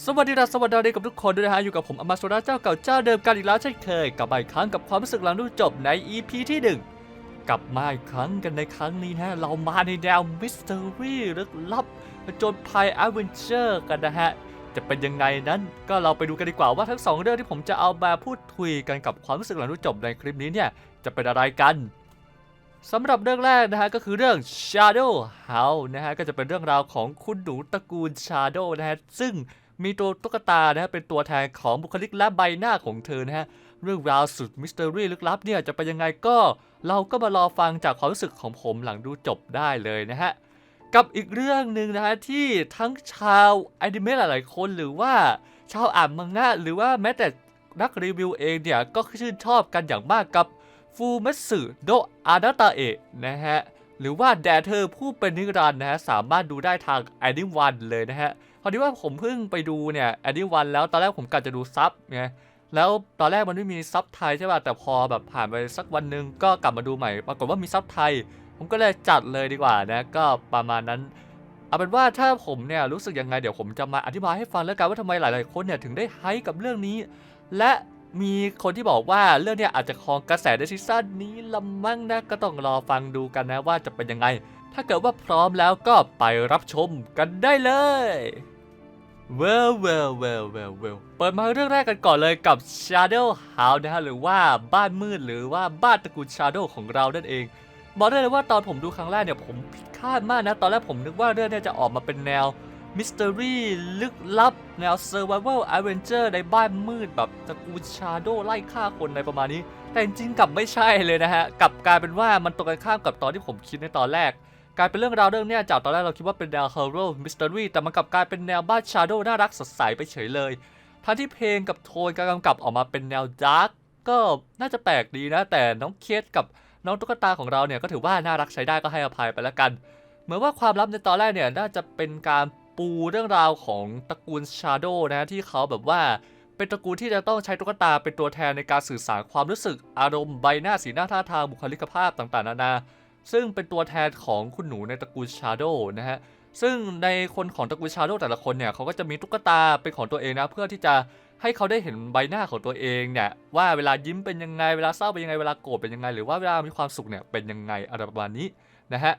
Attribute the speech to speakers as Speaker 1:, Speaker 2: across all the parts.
Speaker 1: สวัสดีนะสวัสดีกับทุกคนด้วยนะฮะ อยู่กับผมอมาโซดาเจ้าเก่าเจ้าเดิมกันอีกแล้วเช่นเคยกลับมาอีกครั้งกับความรู้สึกหลังดูจบใน EP ที่หนึ่งกลับมาอีกครั้งกันในครั้งนี้นะฮะเรามาในแนวมิส t ตอรี่ลึกลับผจญภัยแอดเวนเจอร์กันนะฮะ จะเป็นยังไงนั้นก็เราไปดูกันดีกว่าว่าทั้งสองเรื่องที่ผมจะเอามาพูดคุยกันกับความรู้สึกหลังดูจบในคลิปนี้เนี่ยจะเป็นอะไรกันสำหรับเรื่องแรกนะฮะก็คือเรื่อง Shadow House นะฮะก็จะเป็นเรื่องราวของคุณหนูตระกูล Shadow นะฮะซึ่ง มีตัวตุ๊กตานะฮะเป็นตัวแทนของบุคลิกและใบหน้าของเธอนะฮะเรื่องราวสุดมิส t ตอรี่ลึกลับเนี่ยจะเป็นยังไงก็เราก็มารอฟังจากความรู้สึกของผมหลังดูจบได้เลยนะฮะกับอีกเรื่องหนึ่งนะฮะที่ทั้งชาวอนิเมะหลายๆคนหรือว่าชาวอ่านมังงะหรือว่าแม้แต่นักรีวิวเองเนี่ยก็ชื่นชอบกันอย่างมากกับฟูเมสึโดอานาตาเอะนะฮะหรือว่าแดเธอผู้เป็นนิรันดร์นะฮะสามารถดูได้ทางแอนิวันเลยนะฮะ พอดีว่าผมเพิ่งไปดูเนี่ยแอดดี้วันแล้วตอนแรกผมกะจะดูซับไงแล้วตอนแรกมันไม่มีซับไทยใช่ป่ะแต่พอแบบผ่านไปสักวันหนึ่งก็กลับมาดูใหม่ ปรากฏว่ามีซับไทย ผมก็เลยจัดเลยดีกว่านะก็ประมาณนั้นเอาเป็นว่าถ้าผมเนี่ยรู้สึกยังไงเดี๋ยวผมจะมาอธิบายให้ฟังแล้วกันว่าทำไมหลาย ๆ คนเนี่ยถึงได้ไฮกับเรื่องนี้ และมีคนที่บอกว่าเรื่องเนี้อาจจะครองกระแสในซีซั่นนี้ละมั้งนะก็ต้องรอฟังดูกันนะว่าจะเป็นยังไง ถ้าเกิดว่าพร้อมแล้วก็ไปรับชมกันได้เลย well well well well well เปิดมาเรื่องแรกกันก่อนเลยกับ Shadow House นะฮะหรือว่าบ้านมืดหรือว่าบ้านตระกูล Shadow ของเรานั่นเอง บอกได้เลยว่าตอนผมดูครั้งแรกเนี่ยผมผิดคาดมากนะ ตอนแรกผมนึกว่าเรื่องเนี้จะออกมาเป็นแนวมิส t ตอรี่ลึกลับ แนว Survival Adventure ในบ้านมืดแบบตระกูล Shadow ไล่ฆ่าคนในประมาณนี้ แต่จริงๆกลับไม่ใช่เลยนะฮะกลับกลายเป็นว่ามันตรงกันข้ามกับตอนที่ผมคิดในตอนแรก กลายเป็นเรื่องราวเรื่องนี้จากตอนแรกเราคิดว่าเป็นแนว horror mystery แต่มันกลับกลายเป็นแนวบ้าน shadow น่ารักสดใสไปเฉยเลยทั้งที่เพลงกับโทนการกำกับออกมาเป็นแนว dark ก็น่าจะแปลกดีนะ แต่น้องเคสกับน้องตุ๊กตาของเราเนี่ยก็ถือว่าน่ารักใช้ได้ก็ให้อภัยไปแล้วกัน เหมือนว่าความลับในตอนแรกเนี่ยน่าจะเป็นการปูเรื่องราวของตระกูล shadow นะที่เขาแบบว่าเป็นตระกูลที่จะต้องใช้ตุ๊กตาเป็นตัวแทนในการสื่อสารความรู้สึกอารมณ์ใบหน้าสีหน้าท่าทางบุคลิกภาพต่างๆนานา ซึ่งเป็นตัวแทนของคุณหนูในตระกูลชาโดนะฮะซึ่งในคนของตระกูลชาโดแต่ละคนเนี่ยเขาก็จะมีตุ๊กตาเป็นของตัวเองนะเพื่อที่จะให้เขาได้เห็นใบหน้าของตัวเองเนี่ยว่าเวลายิ้มเป็นยังไงเวลาเศร้าเป็นยังไงเวลาโกรธเป็นยังไง หรือว่าเวลามีความสุขเนี่ยเป็นยังไงอะไรประมาณนี้นะฮะ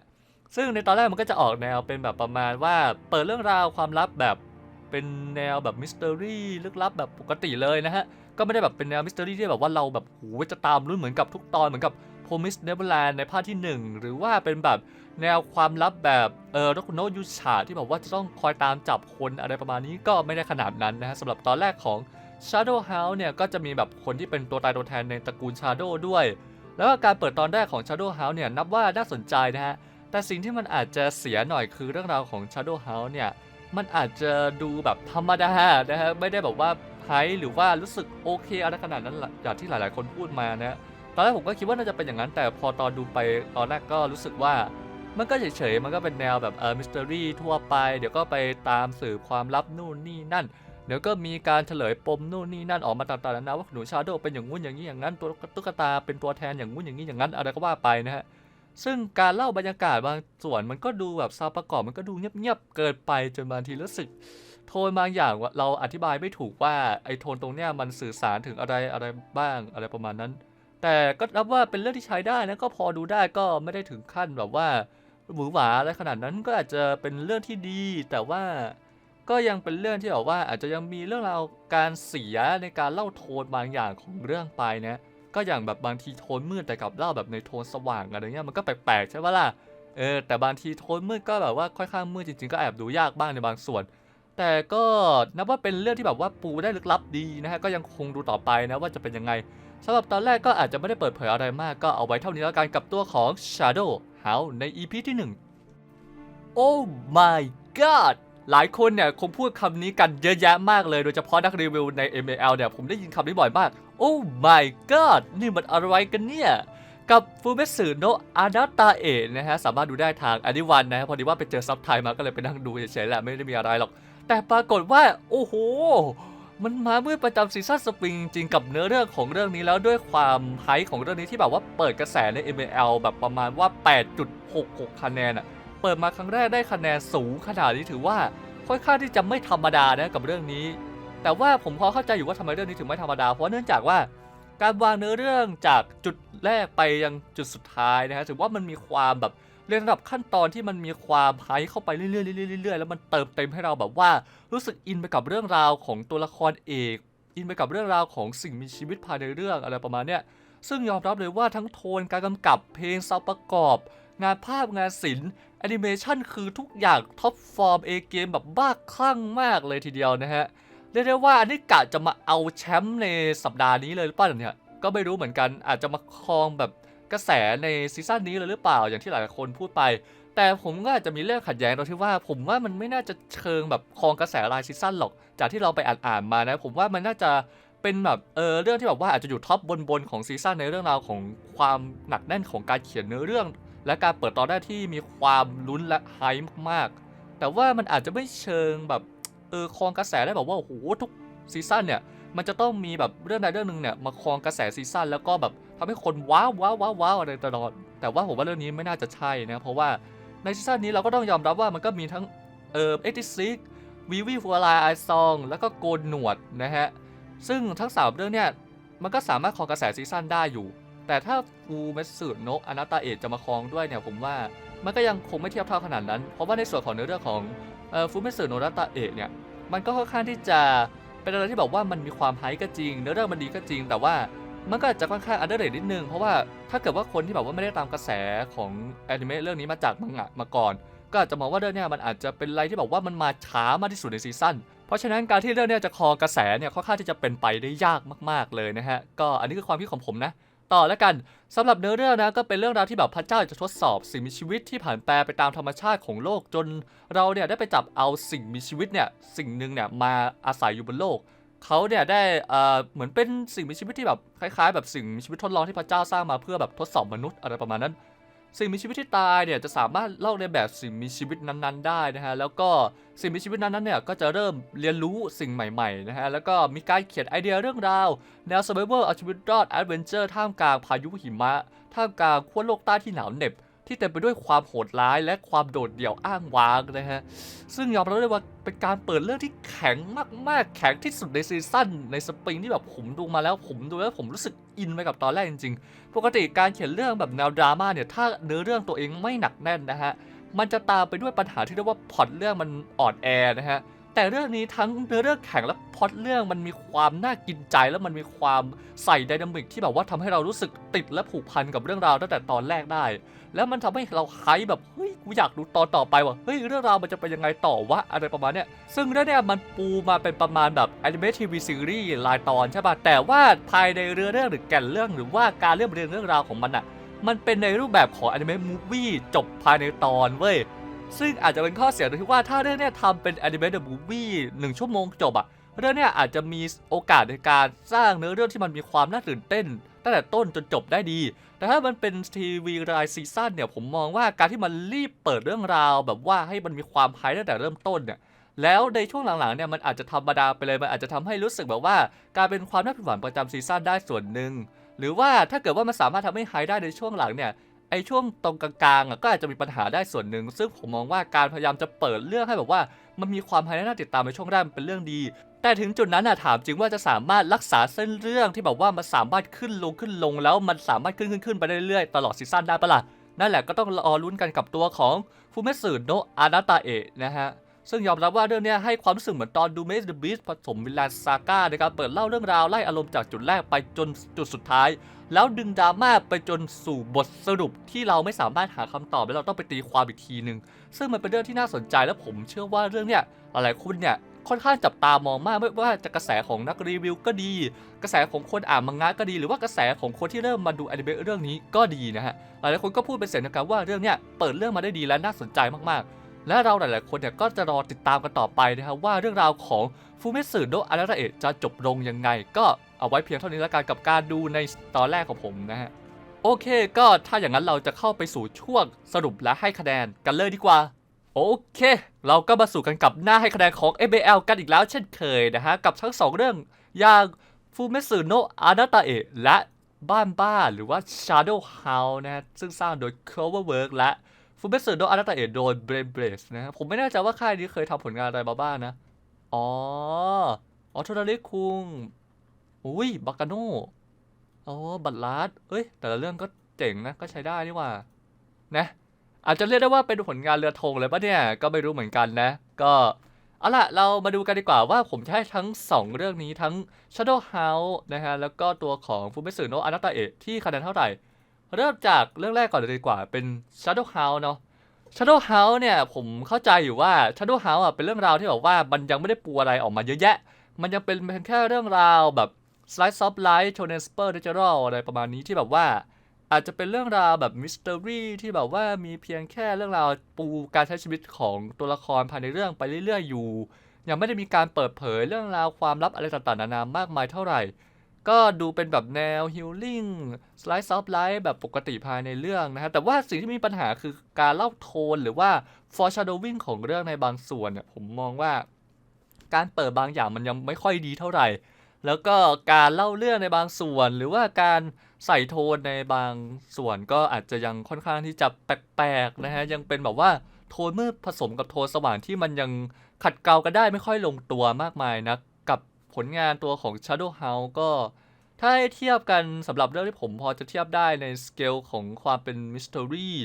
Speaker 1: ซึ่งในตอนแรกมันก็จะออกแนวเป็นแบบประมาณว่าเปิดเรื่องราวความลับแบบเป็นแนวแบบมิส t ตอรี่ลึกลับแบบปกติเลยนะฮะก็ไม่ได้แบบเป็นแนวมิส t ตอรี่ที่แบบว่าเราแบบโหจะตามรุ่นเหมือนกับทุกตอนเหมือนกับ Promise Neverland ในภาคที่ 1 หรือว่าเป็นแบบแนวความลับแบบเออรคุโนยูชาที่แบบว่าจะต้องคอยตามจับคนอะไรประมาณนี้ก็ไม่ได้ขนาดนั้นนะฮะสำหรับตอนแรกของ Shadow House เนี่ยก็จะมีแบบคนที่เป็นตัวตายตัวแทนในตระกูล Shadow ด้วย แล้วก็การเปิดตอนแรกของ Shadow House เนี่ยนับว่าน่าสนใจนะฮะแต่สิ่งที่มันอาจจะเสียหน่อยคือเรื่องราวของ Shadow House เนี่ยมันอาจจะดูแบบธรรมดานะฮะไม่ได้แบบว่าไฮหรือว่ารู้สึกโอเคอะไรขนาดนั้นอย่างที่หลาย ๆ คนพูดมานะ ตอนแรกผมก็คิดว่าน่าจะเป็นอย่างนั้น แต่พอตอนดูไปตอนแรกก็รู้สึกว่า มันก็เฉยๆ มันก็เป็นแนวแบบเออมิส t ตอรี่ทั่วไป เดี๋ยวก็ไปตามสืบความลับนู่นนี่นั่น เดี๋ยวก็มีการเฉลยปมนู่นนี่นั่นออกมาต่างๆนานาว่าหนูชาโดเป็นอย่างงู้นอย่างนี้อย่างนั้นตัวตุ๊กตาเป็นตัวแทนอย่างงู้นอย่างนี้อย่างนั้นอะไรก็ว่าไปนะฮะซึ่งการเล่าบรรยากาศบางส่วนมันก็ดูแบบซาวประกอบมันก็ดูเงียบๆเกินไปจนบางทีรู้สึก โทนบางอย่างว่าเราอธิบายไม่ถูกว่าไอ้โทนตรงเนี้ยมันสื่อสารถึงอะไรอะไรบ้างอะไรประมาณนั้น แต่ก็นับว่าเป็นเรื่องที่ใช้ได้นะก็พอดูได้ก็ไม่ได้ถึงขั้นแบบว่าหวือหวาอะไรขนาดนั้นก็อาจจะเป็นเรื่องที่ดี แต่ว่าก็ยังเป็นเรื่องที่แบบว่าอาจจะยังมีเรื่องราวการเสียในการเล่าโทนบางอย่างของเรื่องไปนะก็อย่างแบบบางทีโทนมืดแต่กับเล่าแบบในโทนสว่างอะไรเงี้ยมันก็แปลกๆใช่ปะล่ะเออแต่บางทีโทนมืดก็แบบว่าค่อนข้างมืดจริงๆก็แอบดูยากบ้างในบางส่วน แต่ก็นับว่าเป็นเรื่องที่แบบว่าปูได้ลึกลับดีนะฮะก็ยังคงดูต่อไปนะว่าจะเป็นยังไง สำหรับตอนแรกก็อาจจะไม่ได้เปิดเผยอะไรมากก็เอาไว้เท่านี้แล้วกันกับตัวของ Shadow House ใน EP ที่ 1 Oh my god หลายคนเนี่ยคงพูดคำนี้กันเยอะแยะมากเลยโดยเฉพาะนักรีวิวใน ML เนี่ยผมได้ยินคำนี้บ่อยมาก Oh my god นี่มันอะไรกันเนี่ย กับฟูเมสึโนะอานาตาเอะนะฮะ สามารถดูได้ทางอนิวันนะฮะ พอดีว่าไปเจอซับไทยมาก็เลยไปนั่งดูเฉยๆแหละ ไม่ได้มีอะไรหรอก แต่ปรากฏว่า โอ้โห มันมาเมื่อประจำซีซั่นสปริงจริงกับเนื้อเรื่องของเรื่องนี้แล้วด้วยความไฮของเรื่องนี้ที่แบบว่าเปิดกระแสใน ML แบบประมาณว่า 8.66 คะแนนอะเปิดมาครั้งแรกได้คะแนนสูงขนาดนี้ถือว่าค่อนข้างที่จะไม่ธรรมดานะกับเรื่องนี้ แต่ว่าผมพอเข้าใจอยู่ว่าทำไมเรื่องนี้ถึงไม่ธรรมดาเพราะเนื่องจากว่า การวางเนื้อเรื่องจากจุดแรกไปยังจุดสุดท้ายนะฮะถือว่ามันมีความแบบเรียนระดับขั้นตอนที่มันมีความไฮเข้าไปเรื่อยๆเรื่อยๆแล้วมันเติมเต็มให้เราแบบว่ารู้สึกอินไปกับเรื่องราวของตัวละครเอกอินไปกับเรื่องราวของสิ่งมีชีวิตภายในเรื่องอะไรประมาณเนี้ยซึ่งยอมรับเลยว่าทั้งโทนการกำกับเพลงซาวประกอบ งานภาพงานศิลป์แอนิเมชันคือทุกอย่างท็อปฟอร์มเอเกมแบบบ้าคลั่งมากเลยทีเดียวนะฮะ เรียกได้ว่าอันนี้กะจะมาเอาแชมป์ในสัปดาห์นี้เลยหรือเปล่าเนี่ยก็ไม่รู้เหมือนกันอาจจะมาครองแบบกระแสในซีซั่นนี้เลยหรือเปล่าอย่างที่หลายคนพูดไป แต่ผมก็อาจจะมีเรื่องขัดแย้งตรงที่ว่า ผมว่ามันไม่น่าจะเชิงแบบครองกระแสรายซีซั่นหรอก จากที่เราไปอ่านๆมานะ ผมว่ามันน่าจะเป็นแบบเออเรื่องที่แบบว่าอาจจะอยู่ท็อปบนๆของซีซั่นในเรื่องราวของความหนักแน่นของการเขียนเนื้อเรื่อง และการเปิดตอนแรกที่มีความลุ้นและไฮมากๆแต่ว่ามันอาจจะไม่เชิงแบบ เออครองกระแสได้แบบว่าโอ้โหทุกซีซั่นเนี่ยมันจะต้องมีแบบเรื่องใดเรื่องหนึ่งเนี่ยมาครองกระแสซีซั่นแล้วก็แบบทำให้คนว้าวว้าวว้าวาวอะไรตลอด แต่ว่าผมว่าเรื่องนี้ไม่น่าจะใช่นะเพราะว่าในซีซั่นนี้เราก็ต้องยอมรับว่ามันก็มีทั้งเออเอ็กซ์ซิกวีวีฟัวลายไอซองแล้วก็โกนหนวดนะฮะซึ่งทั้งสามเรื่องเนี่ยมันก็สามารถครองกระแสซีซั่นได้อยู่ แต่ถ้าฟูเมสึโนะอนาตาเอะจะมาครองด้วยเนี่ยผมว่า มันก็ยังคงไม่เทียบเท่าขนาดนั้น เพราะว่าในส่วนของเนื้อเรื่องของออฟูเมสึโนะอนาตาเอะเนี่ย มันก็ค่อนข้างที่จะเป็นอะไรที่แบบว่ามันมีความไฮก็จริง เนื้อเรื่องมันดีก็จริง แต่ว่ามันก็อาจจะค่อนข้างอันเดอร์เรนิดนึง เพราะว่าถ้าเกิดว่าคนที่แบบว่าไม่ได้ตามกระแสของแอนิเมะเรื่องนี้มาจากมังงะมาก่อน ก็อาจจะมองว่าเรื่องเนี้ยมันอาจจะเป็นอะไรที่แบบว่ามันมาช้ามากที่สุดในซีซั่น เพราะฉะนั้นการที่เรื่องเนี้ยจะคอกระแสเนี่ยค่อนข้างที่จะเป็นไปได้ยากมาก ๆเลยนะฮะ ก็อันนี้คือความคิดของผมนะ ต่อแล้วกันสำหรับเนื้อเรื่องนะก็เป็นเรื่องราวที่แบบพระเจ้าจะทดสอบสิ่งมีชีวิตที่ผ่านแปรไปตามธรรมชาติของโลกจน เราเนี่ยได้ไปจับเอาสิ่งมีชีวิตเนี่ยสิ่งหนึ่งเนี่ยมาอาศัยอยู่บนโลกเขาเนี่ยได้เอ่อเหมือนเป็นสิ่งมีชีวิตที่แบบคล้าย ๆ แบบสิ่งมีชีวิตทดลองที่พระเจ้าสร้างมาเพื่อแบบทดสอบมนุษย์อะไรประมาณนั้น สิ่งมีชีวิตที่ตายเนี่ยจะสามารถเล่าในแบบสิ่งมีชีวิตนั้นๆ ได้นะฮะแล้วก็สิ่งมีชีวิตนั้นๆเนี่ยก็จะเริ่มเรียนรู้สิ่งใหม่ๆนะฮะแล้วก็มีการเขียนไอเดียเรื่องราว แนว survival เอาชีวิตรอด adventure ท่ามกลางพายุหิมะ ท่ามกลางขั้วโลกใต้ที่หนาวเหน็บ ที่เต็มไปด้วยความโหดร้ายและความโดดเดี่ยวอ้างว้างนะฮะ ซึ่งยอมรับเลยว่าเป็นการเปิดเรื่องที่แข็งมากๆ แข็งที่สุดในซีซั่นในสปริงที่แบบผมดูมาแล้วผมดูแล้วผมรู้สึกอินไปกับตอนแรกจริงๆ ปกติการเขียนเรื่องแบบแนวดราม่าเนี่ยถ้าเนื้อเรื่องตัวเองไม่หนักแน่นนะฮะ มันจะตามไปด้วยปัญหาที่เรียกว่าพอตเรื่องมันอ่อนแอนะฮะ แต่เรื่องนี้ทั้งเนื้อเรื่องแข็งและพล็อตเรื่องมันมีความน่ากินใจแล้วมันมีความใส่ไดนามิกที่แบบว่าทำให้เรารู้สึกติดและผูกพันกับเรื่องราวตั้งแต่ตอนแรกได้ แล้วมันทำให้เราไฮแบบเฮ้ยกูอยากดูตอนต่อไปว่ะเฮ้ยเรื่องราวมันจะเป็นยังไงต่อวะอะไรประมาณเนี้ยซึ่งเรื่องเนี้ยมันปูมาเป็นประมาณแบบแอนิเมะทีวีซีรีส์รายตอนใช่ป่ะแต่ว่าภายในเรือเรื่องหรือแก่นเรื่องหรือว่าการเรียบเรียงเรื่องราวของมันอะมันเป็นในรูปแบบของอนิเมะมูฟวี่จบภายในตอนเว้ย ซึ่งอาจจะเป็นข้อเสียตรงที่ว่าถ้าเรื่องนี้ทำเป็นอนิเมะเดอะมูฟวี่หนึ่งชั่วโมงจบอะเรื่องนี้อาจจะมีโอกาสในการสร้างเนื้อเรื่องที่มันมีความน่าตื่นเต้น ตั้งแต่ต้นจนจบได้ดี แต่ถ้ามันเป็นทีวีรายซีซั่นเนี่ยผมมองว่าการที่มันรีบเปิดเรื่องราว แบบว่าให้มันมีความไฮตั้งแต่เริ่มต้นเนี่ยแล้วในช่วงหลังๆเนี่ยมันอาจจะธรรมดาไปเลยมันอาจจะทำให้รู้สึกแบบว่า การเป็นความน่าผิดหวังประจำซีซั่นได้ส่วนหนึ่งหรือว่าถ้าเกิดว่ามันสามารถทำให้ไฮได้ในช่วงหลังเนี่ย อช่วงตรงกลางๆอะก็อาจจะมีปัญหาได้ส่วนหนึ่ง ซึ่งผมมองว่าการพยายามจะเปิดเรื่องให้แบบว่า มันมีความไฮและน่าติดตามในช่วงแรกมันเป็นเรื่องดี แต่ถึงจุดนั้นอะถามจริงว่าจะสามารถรักษาเส้นเรื่องที่แบบว่ามันสามารถขึ้นลงขึ้นลงแล้วมันสามารถขึ้นขึ้นขึ้นไปได้เรื่อยๆตลอดซีซั่นได้ปะล่ะนั่นแหละก็ต้องรอลุ้นกันกับตัวของฟูเมสึโนะอานาตาเอะนะฮะ ซึ่งยอมรับว่าเรื่องนี้ให้ความรู้สึกเหมือนตอนดูเมสเดอะบีสผสมวิลลนซาก้านการเปิดเล่าเรื่องราวไล่อารมณ์จากจุดแรกไปจนจุดสุดท้าย แล้วดึงดราม่าไปจนสู่บทสรุปที่เราไม่สามารถหาคำตอบและเราต้องไปตีความอีกทีหนึ่งซึ่งมันเป็นเรื่องที่น่าสนใจและผมเชื่อว่าเรื่องเนี้ยหลายคนเนี่ยค่อนข้างจับตามองมากไม่ว่าจะกระแสของนักรีวิวก็ดี กระแสของคนอ่านมังงะก็ดี หรือว่ากระแสของคนที่เริ่มมาดูอนิเมะเรื่องนี้ก็ดีนะฮะหลายคนก็พูดเป็นเสียงเดียวกันว่าเรื่องเนี้ยเปิดเรื่องมาได้ดีและน่าสนใจมากๆ และเราหลายๆคนเนี่ยก็จะรอติดตามกันต่อไปนะครับว่าเรื่องราวของฟูเมสึโนะอาราเอะจะจบลงยังไง ก็เอาไว้เพียงเท่านี้แล้วกันกับการดูในตอนแรกของผมนะฮะโอเค ก็ถ้าอย่างนั้นเราจะเข้าไปสู่ช่วงสรุปและให้คะแนนกันเลยดีกว่า โอเค เราก็มาสู่กันกับหน้าให้คะแนนของ MBL กันอีกแล้วเช่นเคยนะฮะ กับทั้งสองเรื่องอย่างฟูเมสึโนะอานาตาเอะและบ้านบ้าหรือว่า Shadow House นะฮะ ซึ่งสร้างโดย Cloverwork และ ฟูเบสึโดอาราตาเอโดยเบรเบรสนะครับผมไม่แน่ใจว่าค่ายนี้เคยทำผลงานอะไรมาบ้างนะ อ๋อออโทนาริคุงอุ้ยบากาโนอ๋อบัตลาร์ดเอ้ย แต่ละเรื่องก็เจ๋งนะ ก็ใช้ได้นี่ว่า นะ อาจจะเรียกได้ว่าเป็นผลงานเรือธงเลยปะเนี่ย ก็ไม่รู้เหมือนกันนะ ก็เอาล่ะ เรามาดูกันดีกว่าว่าผมจะให้ทั้ง 2 เรื่องนี้ทั้ง Shadow House นะฮะ แล้วก็ตัวของฟูเมสึโนะอานาตาเอะที่คะแนนเท่าไหร่ เริ่มจากเรื่องแรกก่อนเลยดีกว่าเป็น Shadow House เนาะ Shadow House เนี่ยผมเข้าใจอยู่ว่า Shadow House อะเป็นเรื่องราวที่แบบว่ามันยังไม่ได้ปูอะไรออกมาเยอะแยะ มันยังเป็นเพียงแค่เรื่องราวแบบ Slice of Life Shonen Super Natural อะไรประมาณนี้ที่แบบว่า อาจจะเป็นเรื่องราวแบบมิส t ต r รี่ที่แบบว่ามีเพียงแค่เรื่องราวปูการใช้ชีวิตของตัวละครภายในเรื่องไปเรื่อยๆอยู่ ยังไม่ได้มีการเปิดเผยเรื่องราวความลับอะไรต่างๆนานามากมายเท่าไหร่ ก็ดูเป็นแบบแนวฮิลลิ่งสไลด์ซอฟไลท์แบบปกติภายในเรื่องนะฮะ แต่ว่าสิ่งที่มีปัญหาคือการเล่าโทนหรือว่า foreshadowing ของเรื่องในบางส่วนเนี่ยผมมองว่า การเปิดบางอย่างมันยังไม่ค่อยดีเท่าไหร่ แล้วก็การเล่าเรื่องในบางส่วน หรือว่าการใส่โทนในบางส่วนก็อาจจะยังค่อนข้างที่จะแปลกๆนะฮะยังเป็นแบบว่าโทนมืดผสมกับโทนสว่างที่มันยังขัดเกลากันได้ไม่ค่อยลงตัวมากมายนะกับ ผลงานตัวของ Shadow House ก็ถ้าให้เทียบกันสำหรับเรื่องที่ผมพอจะเทียบได้ในสเกลของความเป็นมิส t ต r รี่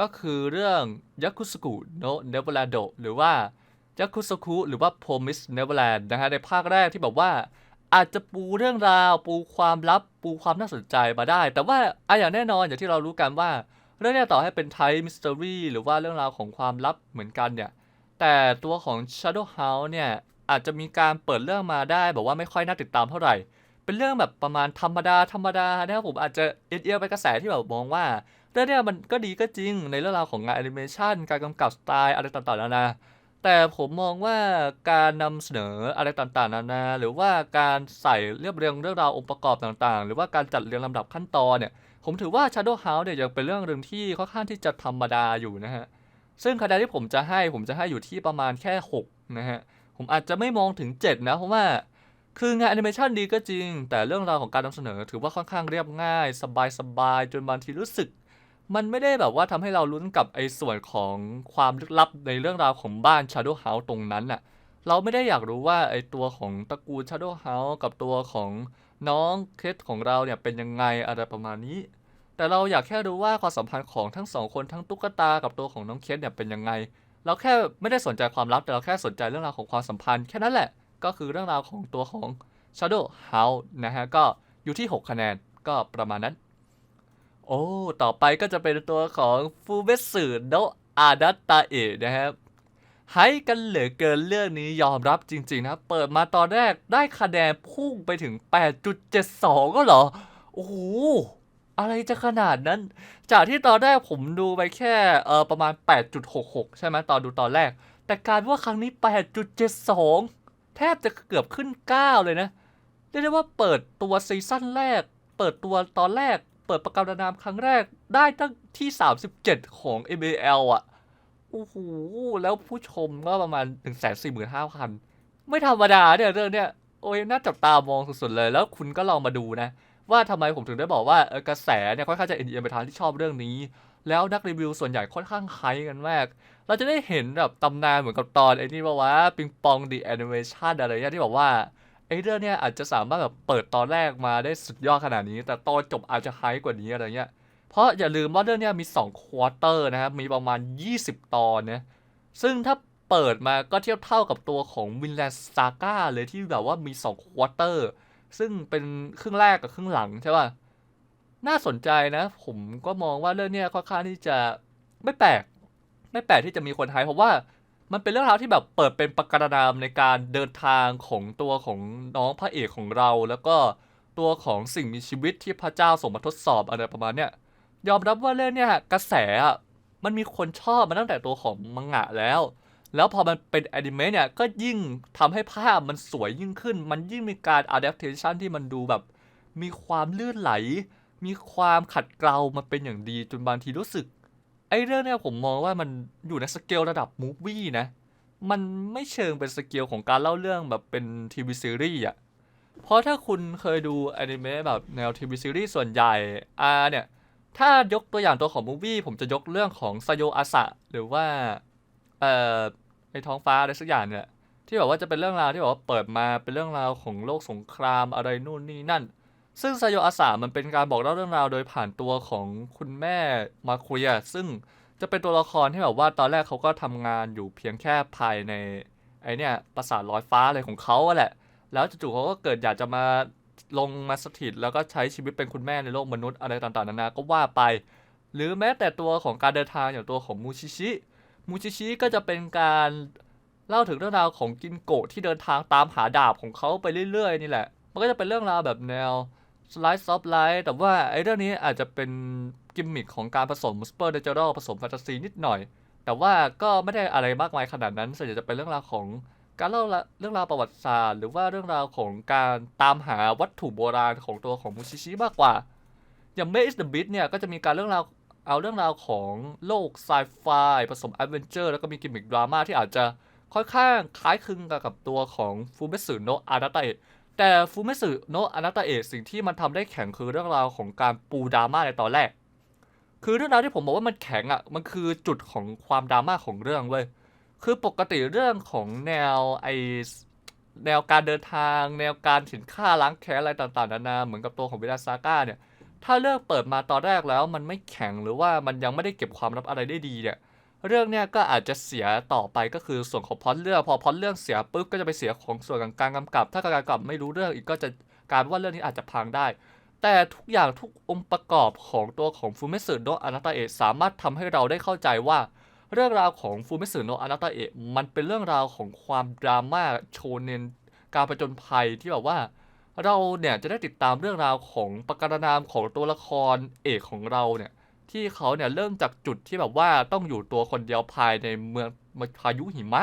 Speaker 1: ก็คือเรื่องยักุสกุโนเนเวลาโดหรือว่ายักุสกุหรือว่า Promise Neverland นะฮะในภาคแรกที่แบบว่า อาจจะปูเรื่องราวปูความลับปูความน่าสนใจมาได้ แต่ว่าอะอย่างแน่นอนอย่างที่เรารู้กันว่า เรื่องนี้ต่อให้เป็นไทป์มิส t ต r รี่หรือว่าเรื่องราวของความลับเหมือนกันเนี่ยแต่ตัวของ Shadow House เนี่ย อาจจะมีการเปิดเรื่องมาได้แบบว่าไม่ค่อยน่าติดตามเท่าไหร่ เป็นเรื่องแบบประมาณธรรมดาธรรมดานะครับผมอาจจะเอียงไปกระแสที่แบบมองว่าเรื่องเนี้ยมันก็ดีก็จริงในเรื่องราวของงานแอนิเมชันการกำกับสไตล์อะไรต่างๆนานาแต่ผมมองว่าการนำเสนออะไรต่างๆนานา หรือว่าการใส่เรียบเรียงเรื่องราวองค์ประกอบต่างๆ หรือว่าการจัดเรียงลำดับขั้นตอนเนี่ย ผมถือว่า Shadow House เนี่ยยังเป็นเรื่องหนึ่งที่ค่อนข้างที่จะธรรมดาอยู่นะฮะ ซึ่งคะแนนที่ผมจะให้ผมจะให้อยู่ที่ประมาณแค่ 6 นะฮะ ผมอาจจะไม่มองถึง 7 นะ เพราะว่าคืองานแอนิเมชันดีก็จริง แต่เรื่องราวของการนำเสนอ ถือว่าค่อนข้างเรียบง่าย สบายๆจนบางทีรู้สึก มันไม่ได้แบบว่าทำให้เราลุ้นกับไอ้ส่วนของความลึกลับในเรื่องราวของบ้าน Shadow House ตรงนั้นน่ะเราไม่ได้อยากรู้ว่าไอ้ตัวของตระกูล Shadow House กับตัวของน้องเคสของเราเนี่ยเป็นยังไงอะไรประมาณนี้ แต่เราอยากแค่รู้ว่าความสัมพันธ์ของทั้งสองคนทั้งตุ๊กตากับตัวของน้องเคสเนี่ยเป็นยังไง เราแค่ไม่ได้สนใจความลับแต่เราแค่สนใจเรื่องราวของความสัมพันธ์แค่นั้นแหละ ก็คือเรื่องราวของตัวของ Shadow House นะฮะ ก็อยู่ที่ 6 คะแนนก็ประมาณนั้น โอ้ ต่อไปก็จะเป็นตัวของฟูเบสึโนะอาดัตตาเอะนะครับให้กันเหลือเกินเรื่องนี้ยอมรับจริง ๆ นะ เปิดมาตอนแรกได้คะแนนพุ่งไปถึง 8.72 ก็เหรอ โอ้โห อะไรจะขนาดนั้น จากที่ตอนแรกผมดูไปแค่เออประมาณ 8.66 ใช่ไหมตอนดูตอนแรก แต่การว่าครั้งนี้ 8.72 แทบจะเกือบขึ้น 9 เลยนะเรียกได้ว่าเปิดตัวซีซั่นแรก เปิดตัวตอนแรก เปิดประกาศนามครั้งแรกได้ตั้งที่ 37 ของ MBL อะโอ้โหแล้วผู้ชมก็ประมาณ 145,000 ไม่ธรรมดาเนี่ยเรื่องเนี้ยโอ้ยน่าจับตามองสุดๆเลย แล้วคุณก็ลองมาดูนะ ว่าทำไมผมถึงได้บอกว่ากระแสเนี่ยค่อนข้างจะเอ็นเอียงไปทางที่ชอบเรื่องนี้ แล้วนักรีวิวส่วนใหญ่ค่อนข้างไฮกันมาก เราจะได้เห็นแบบตำนานเหมือนกับตอนไอ้นี่ว่าว่าปิงปองดีแอนิเมชันอะไรเนี่ยที่บอกว่าไอ้เรื่องเนี้ยอาจจะสามารถแบบเปิดตอนแรกมาได้สุดยอดขนาดนี้ แต่ตอนจบอาจจะไฮกว่านี้อะไรเงี้ยเพราะอย่าลืมว่าเรื่องเนี้ยมี2ควอเตอร์นะครับมีประมาณ 20 ตอนนะซึ่งถ้าเปิดมาก็เทียบเท่ากับตัวของวินแลนด์ซาก้าเลยที่แบบว่ามี2ควอเตอร์ ซึ่งเป็นครึ่งแรกกับครึ่งหลังใช่ป่ะน่าสนใจนะ ผมก็มองว่าเรื่องเนี้ยค่อนข้างที่จะไม่แปลก ไม่แปลกที่จะมีคนไทยเพราะว่ามันเป็นเรื่องราวที่แบบเปิดเป็นประกาศนามในการเดินทางของตัวของน้องพระเอกของเรา แล้วก็ตัวของสิ่งมีชีวิตที่พระเจ้าส่งมาทดสอบอะไรประมาณเนี้ยยอมรับว่าเรื่องเนี้ยกระแสมันมีคนชอบมาตั้งแต่ตัวของมังงะแล้ว แล้วพอมันเป็นแอนิเมะเนี่ย ก็ยิ่งทำให้ภาพมันสวยยิ่งขึ้น มันยิ่งมีการ adaptation ที่มันดูแบบ มีความลื่นไหล มีความขัดเกลามาเป็นอย่างดีจนบางทีรู้สึก ไอ้เรื่องเนี้ยผมมองว่ามันอยู่ในสเกลระดับมูฟวี่นะ มันไม่เชิงเป็นสเกลของการเล่าเรื่องแบบเป็นทีวีซีรีส์อะเพราะถ้าคุณเคยดูอนิเมะแบบแนวทีวีซีรีส์ส่วนใหญ่อาเนี่ย ถ้ายกตัวอย่างตัวของมูวี่ผมจะยกเรื่องของซาโยอาสะหรือว่า เอ่อ อท้องฟ้าอะไรสักอย่างเนี่ยที่แบบว่าจะเป็นเรื่องราวที่แบบว่าเปิดมาเป็นเรื่องราวของโลกสงครามอะไรนู่นนี่นั่น ซึ่งซโยอาสะมันเป็นการบอกเล่าเรื่องราวโดยผ่านตัวของคุณแม่มาคุยะซึ่งจะเป็นตัวละครที่แบบว่าตอนแรกเขาก็ทำงานอยู่เพียงแค่ภายในไอเนี่ยปราสาทลอยฟ้าอะไรของเขาอะแหละ แล้วจู่ๆเขาก็เกิดอยากจะมาลงมาสถิตแล้วก็ใช้ชีวิตเป็นคุณแม่ในโลกมนุษย์อะไรต่างๆนานาก็ว่าไป หรือแม้แต่ตัวของการเดินทางอย่างตัวของมูชิชิ มูชิชิก็จะเป็นการเล่าถึงเรื่องราวของกินโกะที่เดินทางตามหาดาบของเขาไปเรื่อยๆ นี่แหละ มันก็จะเป็นเรื่องราวแบบแนว slice of life แต่ว่าไอ้เรื่องนี้อาจจะเป็นกิมมิคของการผสมซูเปอร์เนเจอรัลผสมแฟนตาซีนิดหน่อย แต่ว่าก็ไม่ได้อะไรมากมายขนาดนั้นส่วนใหญ่จะเป็นเรื่องราวของการเล่าเรื่องราวประวัติศาสตร์ หรือว่าเรื่องราวของการตามหาวัตถุโบราณของตัวของมูชิชิมากกว่า อย่าง Made is the Beast เนี่ยก็จะมีการเรื่องราว เอาเรื่องราวของโลกไซไฟผสมแอดเวนเจอร์แล้วก็มีกิมมิคดราม่าที่อาจจะค่อนข้างคล้ายคลึงกับตัวของฟูเมสึโนะอานาตะเอะแต่ฟูเมสึโนะอานาตะเอะสิ่งที่มันทำได้แข็งคือเรื่องราวของการปูดราม่าในตอนแรก คือเรื่องราวที่ผมบอกว่ามันแข็งอะมันคือจุดของความดราม่าของเรื่องเว้ยคือปกติเรื่องของแนวไอแนวการเดินทาง แนวการเข็นฆ่าล้างแค้นอะไรต่างๆนานาเหมือนกับตัวของวิลาซาก้าเนี่ย ถ้าเรื่องเปิดมาตอนแรกแล้ว มันไม่แข็งหรือว่ามันยังไม่ได้เก็บความลับอะไรได้ดีเนี่ยเรื่องเนี่ยก็อาจจะเสียต่อไปก็คือส่วนของพอตเรื่องพอพอตเรื่องเสียปุ๊บก็จะไปเสียของส่วนของการกำกับ ถ้าการกำกับไม่รู้เรื่องอีกก็จะการว่าเรื่องนี้อาจจะพังได้ แต่ทุกอย่างทุกองค์ประกอบของตัวของฟูเมสึโนะอนาตาเอะสามารถทำให้เราได้เข้าใจว่า เรื่องราวของฟูเมสึโนะอนาตาเอะมันเป็นเรื่องราวของความดราม่าโชเนนการประจนภัยที่แบบว่า เราเนี่ยจะได้ติดตามเรื่องราวของประการนามของตัวละครเอกของเราเนี่ยที่เขาเนี่ยเริ่มจากจุดที่แบบว่าต้องอยู่ตัวคนเดียวภายในเมืองพายุหิมะ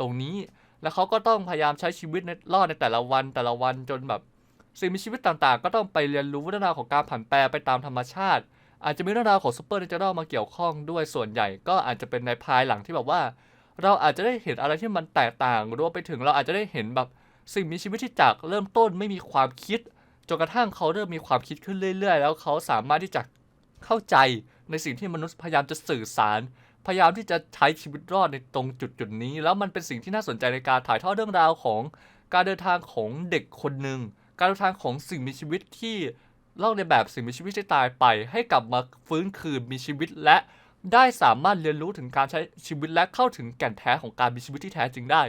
Speaker 1: ตรงนี้ แล้วเขาก็ต้องพยายามใช้ชีวิตในรอดในแต่ละวันแต่ละวันจนแบบ สิ่งมีชีวิตต่างๆ ก็ต้องไปเรียนรู้เรื่องราวของการผันแปรไปตามธรรมชาติ อาจจะมีเรื่องราวของซูเปอร์เนเจอรัลมาเกี่ยวข้องด้วยส่วนใหญ่ก็อาจจะเป็นในภายหลังที่แบบว่า เราอาจจะได้เห็นอะไรที่มันแตกต่างรวมไปถึงเราอาจจะได้เห็นแบบ สิ่งมีชีวิตที่จากเริ่มต้นไม่มีความคิดจนกระทั่งเขาเริ่มมีความคิดขึ้นเรื่อย ๆ แล้วเขาสามารถที่จะเข้าใจในสิ่งที่มนุษย์พยายามจะสื่อสาร พยายามที่จะใช้ชีวิตรอดในตรงจุดจุดนี้ แล้วมันเป็นสิ่งที่น่าสนใจในการถ่ายทอดเรื่องราวของการเดินทางของเด็กคนหนึ่งการเดินทางของสิ่งมีชีวิตที่เล่าในแบบสิ่งมีชีวิตที่ตายไป ให้กลับมาฟื้นคืนมีชีวิตและได้สามารถเรียนรู้ถึงการใช้ชีวิตและเข้าถึงแก่นแท้ของการมีชีวิตที่แท้จริงได้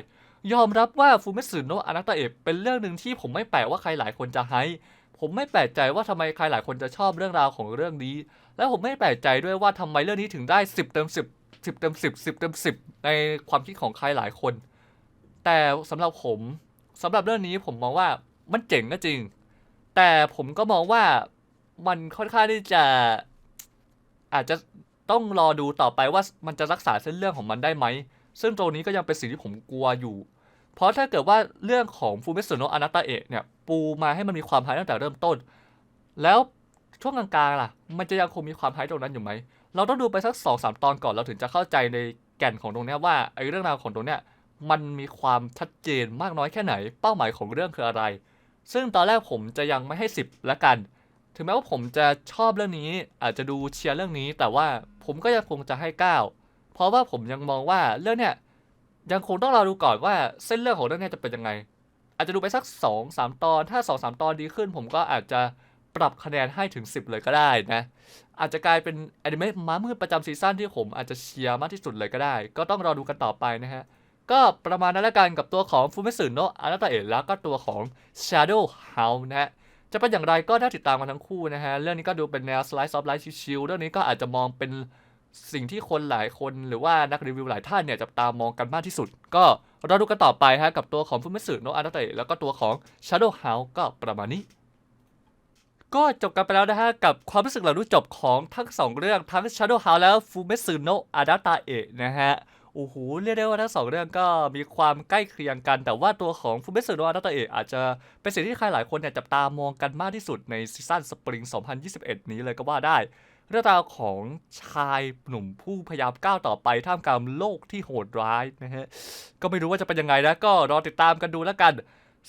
Speaker 1: ยอมรับว่าฟูเมสึโนะอนาตาเอะเป็นเรื่องหนึ่งที่ผมไม่แปลกว่าใครหลายคนจะให้ผมไม่แปลกใจว่าทำไมใครหลายคนจะชอบเรื่องราวของเรื่องนี้ และผมไม่แปลกใจด้วยว่าทำไมเรื่องนี้ถึงได้ 10 เต็ม 10 10 เต็ม 10 10 เต็ม 10 ในความคิดของใครหลายคน แต่สำหรับผมสำหรับเรื่องนี้ผมมองว่ามันเจ๋งก็จริง แต่ผมก็มองว่ามันค่อนข้างที่จะอาจจะต้องรอดูต่อไปว่ามันจะรักษาเส้นเรื่องของมันได้ไหม ซึ่งตรงนี้ก็ยังเป็นสิ่งที่ผมกลัวอยู่ เพราะถ้าเกิดว่าเรื่องของฟูเมสึโนะอนาตาเอะเนี่ยปูมาให้มันมีความไฮตั้งแต่เริ่มต้น แล้วช่วงกลางๆล่ะ มันจะยังคงมีความไฮตรงนั้นอยู่ไหม เราต้องดูไปสักสองสามตอนก่อนเราถึงจะเข้าใจในแก่นของตรงนี้ว่าไอ้เรื่องราวของตรงเนี้ยมันมีความชัดเจนมากน้อยแค่ไหน เป้าหมายของเรื่องคืออะไร ซึ่งตอนแรกผมจะยังไม่ให้สิบละกัน ถึงแม้ว่าผมจะชอบเรื่องนี้อาจจะดูเชียร์เรื่องนี้ แต่ว่าผมก็ยังคงจะให้เก้า เพราะว่าผมยังมองว่าเรื่องเนี้ยยังคงต้องรอดูก่อนว่าเส้นเรื่องของเรื่องเนี้ยจะเป็นยังไง อาจจะดูไปสักสองสามตอน ถ้าสองสามตอนดีขึ้น ผมก็อาจจะปรับคะแนนให้ถึง 10 เลยก็ได้นะ อาจจะกลายเป็นแอนิเมะม้ามืดประจำซีซั่นที่ผมอาจจะเชียร์มากที่สุดเลยก็ได้ ก็ต้องรอดูกันต่อไปนะฮะ ก็ประมาณนั้นละกันกับตัวของฟูเมสึโนะอานาตาเอะแล้วก็ตัวของ Shadow House นะฮะจะเป็นอย่างไรก็น่าติดตามกันทั้งคู่นะฮะ เรื่องนี้ก็ดูเป็นแนว slice of life ชิลๆเรื่องนี้ก็อาจจะมองเป็น สิ่งที่คนหลายคนหรือว่านักรีวิวหลายท่านเนี่ยจับตามองกันมากที่สุด ก็เราดูกันต่อไปฮะกับตัวของฟูเมสึโนะอานาตาเอะแล้วก็ตัวของ Shadow House ก็ประมาณนี้ ก็จบกันไปแล้วนะฮะ กับความรู้สึกหลังดูจบของทั้งสองเรื่องทั้ง Shadow House แล้ว Fumetsu no Anatae นะฮะโอ้โหเรียกได้ว่าทั้งสองเรื่องก็มีความใกล้เคียงกัน แต่ว่าตัวของ Fumetsu no Anatae อาจจะเป็นสิ่งที่ใครหลายคนเนี่ยจับตามองกันมากที่สุดในซีซั่นสปริง 2021 นี้เลยก็ว่าได้ เรื่องราวของชายหนุ่มผู้พยายามก้าวต่อไปท่ามกลางโลกที่โหดร้ายนะฮะ ก็ไม่รู้ว่าจะเป็นยังไงนะ ก็รอติดตามกันดูแล้วกัน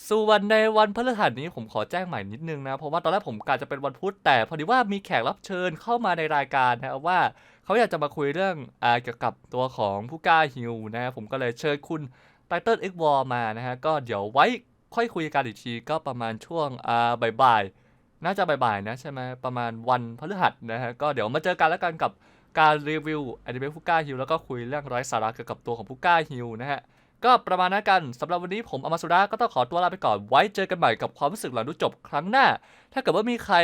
Speaker 1: ส่วนในวันพฤหัสนี้ผมขอแจ้งใหม่นิดนึงนะ เพราะว่าตอนแรกผมกะจะเป็นวันพุธแต่พอดีว่ามีแขกรับเชิญเข้ามาในรายการนะว่าเขาอยากจะมาคุยเรื่องอเกี่ยวกับตัวของผู้กล้าฮิวนะผมก็เลยเชิญคุณไตเติ้ลเอ็กวอลมานะฮะก็เดี๋ยวไว้ค่อยคุยกันอีกทีก็ประมาณช่วงบ่ายๆ น่าจะบ่ายๆนะใช่ไหมประมาณวันพฤหัสนะฮะก็เดี๋ยวมาเจอกันแล้วกันกับการรีวิวอนิเมะผู้กล้าฮิวแล้วก็คุยเรื่องไร้สาระเกี่ยวกับตัวของผู้กล้าฮิวนะฮะก็ประมาณนั้นกันสำหรับวันนี้ผมอมาสุดาก็ต้องขอตัวลาไปก่อนไว้เจอกันใหม่กับความรู้สึกหลังดูจบครั้งหน้า ถ้าเกิดว่ามีใคร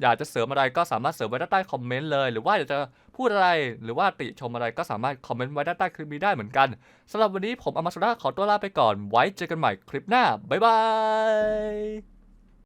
Speaker 1: อยากจะเสริมอะไรก็สามารถเสริมไว้ด้านใต้คอมเมนต์เลย หรือว่าอยากจะพูดอะไรหรือว่าติชมอะไรก็สามารถคอมเมนต์ไว้ด้านใต้คลิปนี้ได้เหมือนกันสำหรับวันนี้ผมอมาสุดาขอตัวลาไปก่อนไว้เจอกันใหม่คลิปหน้าบ๊ายบาย